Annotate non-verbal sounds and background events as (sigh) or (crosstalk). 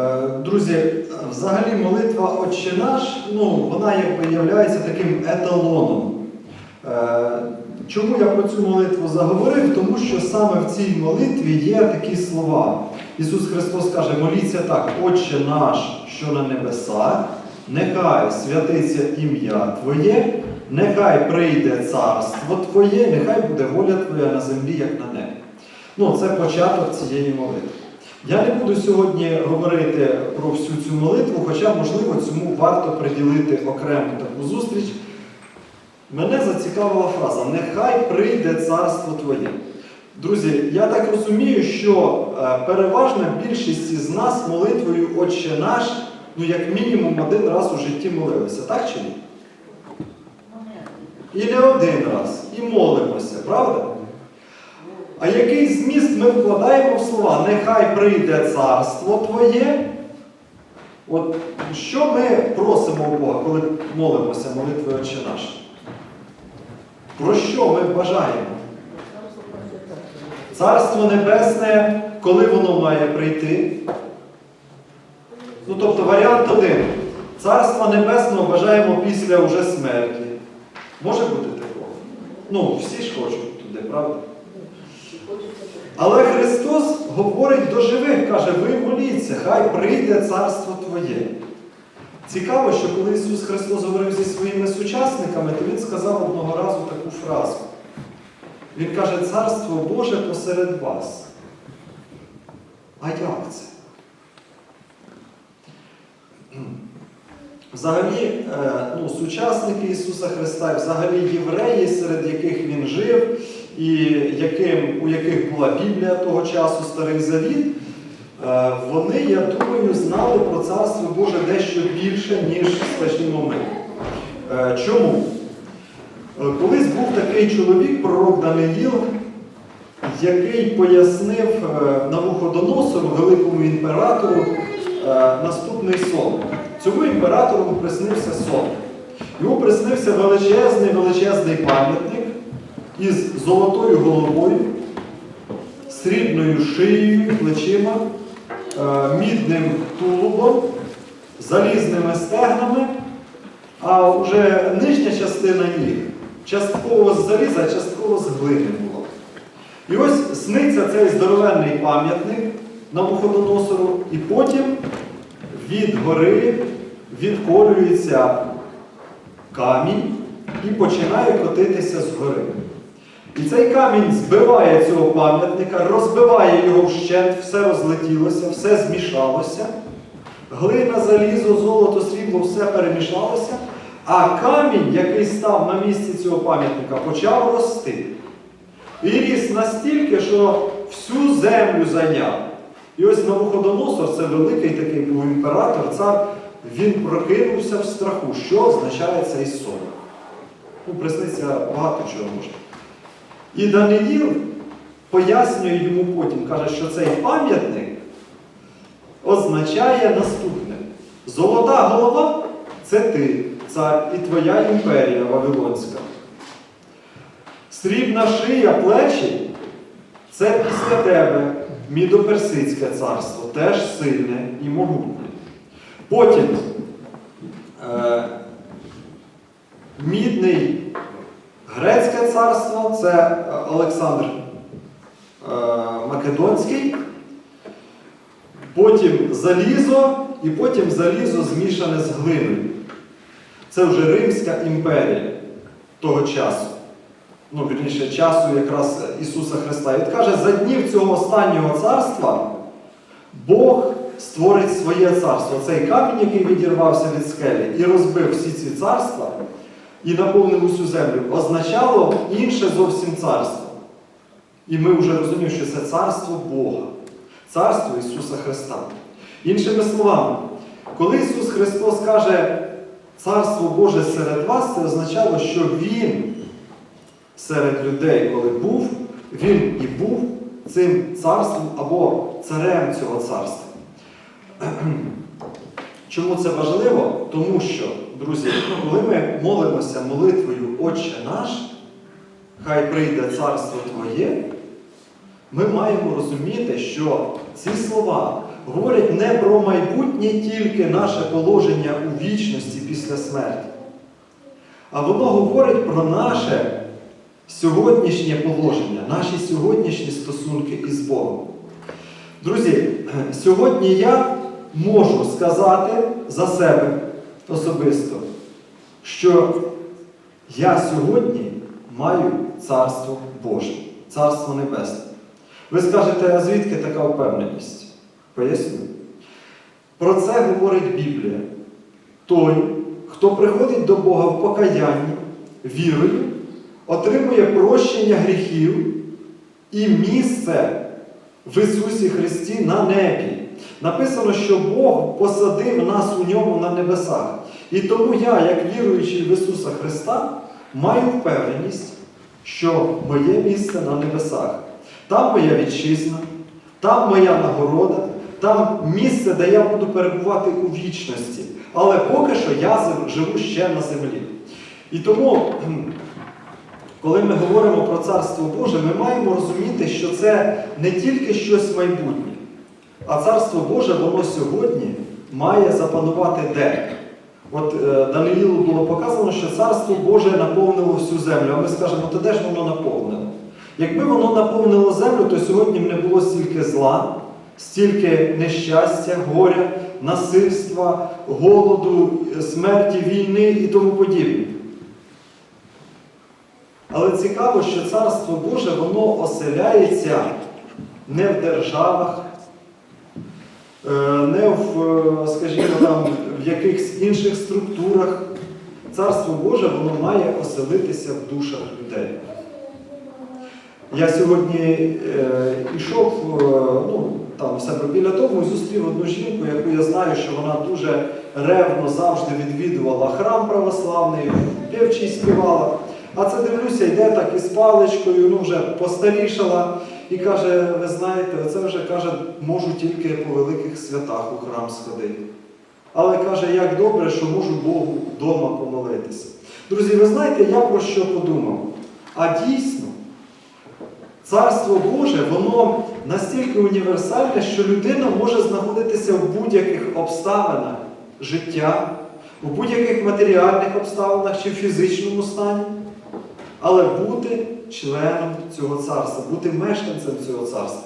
Е, Друзі, взагалі молитва Отче наш, ну, вона є таким еталоном. Е, Чому я про цю молитву заговорив? Тому що саме в цій молитві є такі слова. Ісус Христос каже, моліться так, Отче наш, що на небесах, нехай святиться ім'я Твоє, нехай прийде царство Твоє, нехай буде воля Твоя на землі, як на небі. Ну, це початок цієї молитви. Я не буду сьогодні говорити про всю цю молитву, хоча, можливо, цьому варто приділити окрему таку зустріч. Мене зацікавила фраза Нехай прийде царство Твоє. Друзі, я так розумію, що е, переважна більшість із нас молитвою Отче наш, ну як мінімум один раз у житті молилися, так чи ні? І не один раз. І молимося, правда? А який зміст ми вкладаємо в слова Нехай прийде царство Твоє? От що ми просимо у Бога, коли молимося молитвою Отче наш? Про що ми бажаємо? Царство Небесне, коли воно має прийти? Ну, тобто варіант один. Царства Небесного бажаємо після уже смерті. Може бути такого? Ну, всі ж хочуть туди, правда? Але Христос говорить до живих, каже, ви моліться, хай прийде царство Твоє. Цікаво, що коли Ісус Христос говорив зі своїми сучасниками, то Він сказав одного разу таку фразу. Він каже, Царство Боже посеред вас. А як це? Взагалі, е, ну, сучасники Ісуса Христа, і взагалі євреї, серед яких Він жив, і яким, у яких була Біблія того часу, Старий Завіт, е, вони, я думаю, знали про Царство Боже дещо більше, ніж скажімо ми. Е, Чому? Е, Колись був такий чоловік, пророк Даниїл, який пояснив Навуходоносору, великому імператору, наступний сон. Цьому імператору приснився сон. Йому приснився величезний величезний пам'ятник із золотою головою, срібною шиєю, плечима, е, мідним тулубом, залізними стегнами, а вже нижня частина ніг частково з заліза, частково з глини була. І ось сниться цей здоровенний пам'ятник Навуходоносору, і потім від гори відколюється камінь і починає котитися з гори. І цей камінь збиває цього пам'ятника, розбиває його вщент, все розлетілося, все змішалося. Глина, залізо, золото, срібло, все перемішалося. А камінь, який став на місці цього пам'ятника, почав рости. І ріс настільки, що всю землю зайняв. І ось Навуходоносор, це великий такий був імператор, цар, він прокинувся в страху, що означає цей сон. Ну, присниться багато чого може. І Даниїл пояснює йому потім, каже, що цей пам'ятник означає наступне: золота голова це ти, цар, і твоя імперія Вавилонська. Срібна шия, плечі це після тебе мідоперсидське царство, теж сильне і могутнє. Потім е, мідний грецьке царство це е, Олександр е, Македонський. Потім залізо, і потім залізо змішане з глиною. Це вже Римська імперія того часу. Ну, вірніше, часу якраз Ісуса Христа. І от каже, за днів цього останнього царства Бог створить своє царство. Цей камінь, який відірвався від скелі і розбив всі ці царства і наповнив усю землю, означало інше зовсім царство. І ми вже розуміємо, що це царство Бога, царство Ісуса Христа. Іншими словами, коли Ісус Христос каже, Царство Боже серед вас, це означало, що Він серед людей, коли був, Він і був цим царством або царем цього царства. (clears throat) Чому це важливо? Тому що, друзі, коли ми молимося молитвою Отче наш, хай прийде царство Твоє, ми маємо розуміти, що ці слова говорять не про майбутнє тільки наше положення у вічності після смерті, а воно говорить про наше сьогоднішнє положення, наші сьогоднішні стосунки із Богом. Друзі, сьогодні я можу сказати за себе особисто, що я сьогодні маю Царство Боже, Царство Небесне. Ви скажете, а звідки така впевненість? Поясню. Про це говорить Біблія. Той, хто приходить до Бога в покаянні, вірою, отримує прощення гріхів і місце в Ісусі Христі на небі. Написано, що Бог посадив нас у ньому на небесах. І тому я, як віруючий в Ісуса Христа, маю впевненість, що моє місце на небесах. Там моя вітчизна, там моя нагорода, там місце, де я буду перебувати у вічності. Але поки що я живу ще на землі. І тому, коли ми говоримо про Царство Боже, ми маємо розуміти, що це не тільки щось майбутнє, а Царство Боже, воно сьогодні має запанувати де? От е, Даниїлу було показано, що Царство Боже наповнило всю землю. А ми скажемо, то де ж воно наповнило? Якби воно наповнило землю, то сьогодні б не було стільки зла, стільки нещастя, горя, насильства, голоду, смерті, війни і тому подібне. Але цікаво, що Царство Боже воно оселяється не в державах, не в, е, скажімо, там, в якихось інших структурах. Царство Боже воно має оселитися в душах людей. Я сьогодні е, йшов е, ну, там, себе біля дому і зустрів одну жінку, яку я знаю, що вона дуже ревно завжди відвідувала храм православний, півчий співала. А це дивлюся, йде так із паличкою, ну вже постарішала, і каже: ви знаєте, оце вже каже, можу тільки по великих святах у храм сходити. Але каже, як добре, що можу Богу вдома помолитися. Друзі, ви знаєте, я про що подумав? А дійсно, Царство Боже, воно настільки універсальне, що людина може знаходитися в будь-яких обставинах життя, у будь-яких матеріальних обставинах чи в фізичному стані, але бути членом цього царства, бути мешканцем цього царства.